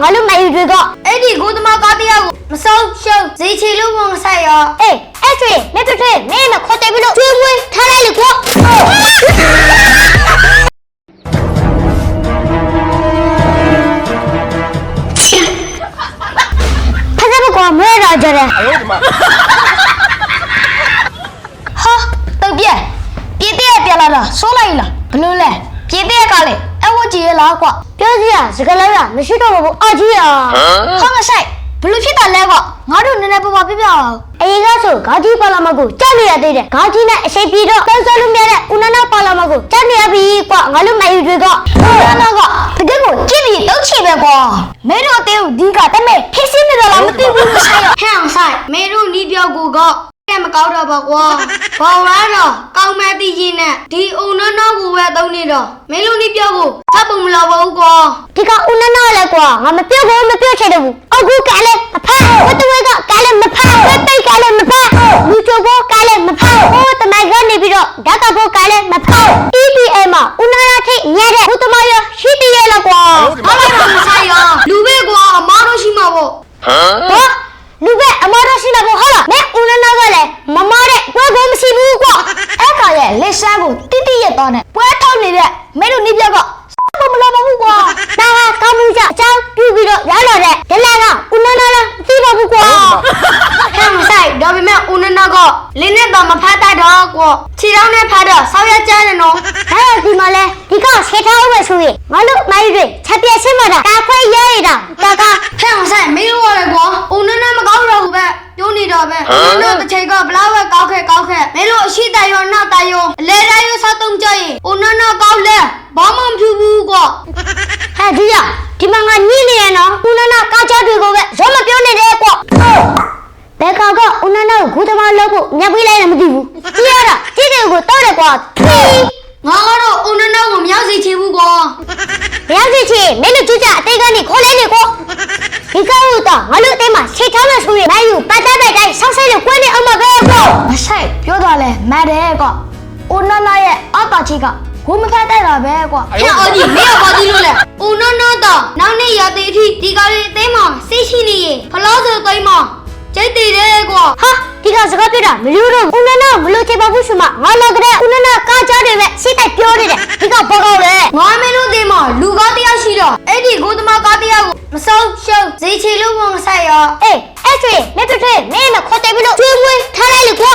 ငါလုံးနိုင်ယူတွေတော့အဲ့ဒီကိုသမားကားတယောက်ကိုမစုံရှုံဈေးချီလို့ဝန်ဆိုင်ရောအေးအဲ့ထွေမက်ထွေထွေမင်းမခေါ်တယ်ဘလို့ကျွေးမွေးထားလိုက်လေကွဖဇဘကွာမဲရကြတယ်အဲ့ဒီမှာ ရလားကွာပြောစရာစကားလုံးရမရှိတော့ဘူးအကြီးอ่ะဟာငါဆိုင်ဘလို့ဖြစ်တာလဲကွာငါတို့နည်းနည်းပေါ်ပေါ်ပြပြအောင်အရင်ကဆိုဂါကြီးပါလာမကိုကြားနေရသေးတယ်ဂါကြီးနဲ့အရှိပ်ပြီးတော့တောက်ဆလုံးမြတဲ့ဦးနနာပါလာမကိုကြားနေရပြီကွာငါတို့မယူတွေကဘာနာကတကယ်ကိုကြည့်ပြီးတုတ်ချပဲကွာမဲတို့အသေးကိုဒီကတမဲဖြစ်စင်းနေတော့လားမသိဘူးမဆိုင်ရောဟဲ့အောင်ဆိုင်မဲတို့နီးပြောက်ကိုကဲမကောက်တော့ပါကွာဘောင်ရတော့ကောင်းမဲ့တည်ရင်နဲ့ဒီအုံနောနောကို ပဲသုံးနေတော့မင်းတို့နီးပြောက်ကိုဖတ်ပုံမလာပါဘူးကွာဒီကဦးနနာလည်းကွာငါမပြုတ်ဘူးမပြုတ်ချင်တော့ဘူးအခုကလည်းမဖက်ဝတ်တဝဲကကလည်းမဖက်ဝတ်တိတ်ကလည်းမဖက်လူချိုဘောကလည်းမဖက်ဟိုတမိုင်ကနေပြီးတော့ဓာတ်ကဘောကလည်းမဖက် EPM မှာဦးနနာထိညတဲ့ဘုသမားရရှိတည်းရလားကွာဘာလို့လဲမဆိုင်ရောလူပဲကွာအမားတို့ရှိမှာပေါ့ဟောလူပဲအမတော်ရှိမှာပေါ့ဟုတ်လားမဲဦးနနာကလည်းမမတဲ့ဘွဲကိုမရှိဘူးကွာ အဲ့ခါရဲ့လက်ရှားကိုတိတိရက်သွားနဲ့ပွဲထောက်နေတဲ့မဲတို့နီးပြောက်ကဘာမလာပါဘူးကွာဒါကကောင်းမှုကြအကြောင်းပြုပြီးတော့ရလာတဲ့ဒလန်ကဦးနနာလည်းမသိပါဘူးကွာဟဲ့မဆိုင်ဒါပေမဲ့ဦးနနကလင်းနဲ့တော့မဖတ်တတ်တော့ကွာခြေထောက်နဲ့ဖတ်တော့ဆောက်ရကြတယ်နော်ဒါတော့ဒီမှာလဲဒီကဆေးထားဦးပဲဆိုရင်ငါတို့မိုင်းတွေချက်ပြက်ဆင်းမတာတာခွဲရရတာဒါက ဟဲ့မဆိုင်မင်းတို့ရတယ်ကွာဦးနနမကောက်တော့ဘူးပဲပြောနေတော့ပဲဦးနနတစ်ချိန်ကဘလောက်ပဲ ကောက်ခဲ့ကောက်ခဲ့မင်းတို့အရှိတရောနောက်တရောအလဲတရောစောက်တုံးကြရင်ဦးနနကောက်လဲဘာမှမဖြစ်ဘူးကွာဟဲ့ဒီရဒီမှာငါညှိနေရနော်ဦးနနာကားချတွေကိုပဲရောမပြောနေတယ်ကွာဘယ်ကောင်ကဦးနနာကိုဂူသမားလုပ်ဖို့ညက်ပေးလိုက်တယ်မသိဘူးကြည့်ရတာကြည့်တယ်ကိုတော့တယ်ကွာထွေးငါကတော့ဦးနနကိုမရောက်စေချင်ဘူးကွာဘယ်စီချီမင်းတို့ကြည့်ကြအသေးကနေခေါ်လိုက်နေကွာဒီကောင်တော့ငါတို့အသေးမှာဆေးထားမှဆိုရင်မိုင်းယူပတ်သက်တဲ့တိုင်း ကွာဦးနနရဲ့အတာချီကကိုမဖတ်တတ်တာပဲကွာဟဲ့အော်ကြီးမင်းကဘာကြည့်လို့လဲဦးနနတော့နောက်နေ့ရသေးအထိဒီကားလေးအသိမ်းမှာစိတ်ရှိနေရင်ဖလို့ဆိုသိမ်းမှာကျိတ်တည်တယ်ကွာဟာဒီကစကားပြောတာမလို့တော့ဦးနနာမလို့ချေပါဘူးဆိုမှငါလည်းကတဲ့ဦးနနာကားချတွေပဲစိတ်တိုက်ပြောနေတယ်ဒီကဘောကောက်လေငါမင်းတို့သိမ်းမှာလူကားတရားရှိတော့အဲ့ဒီကိုသမားကားတရားကိုမဆုံးရှုံးဈေးချေလို့မဆိုင်ရောအေးအဲ့ကျွေနေတူထွေမင်းမခေါ်တယ်ပြီးလို့ကျွေးမွေးထားလိုက်လေကွာ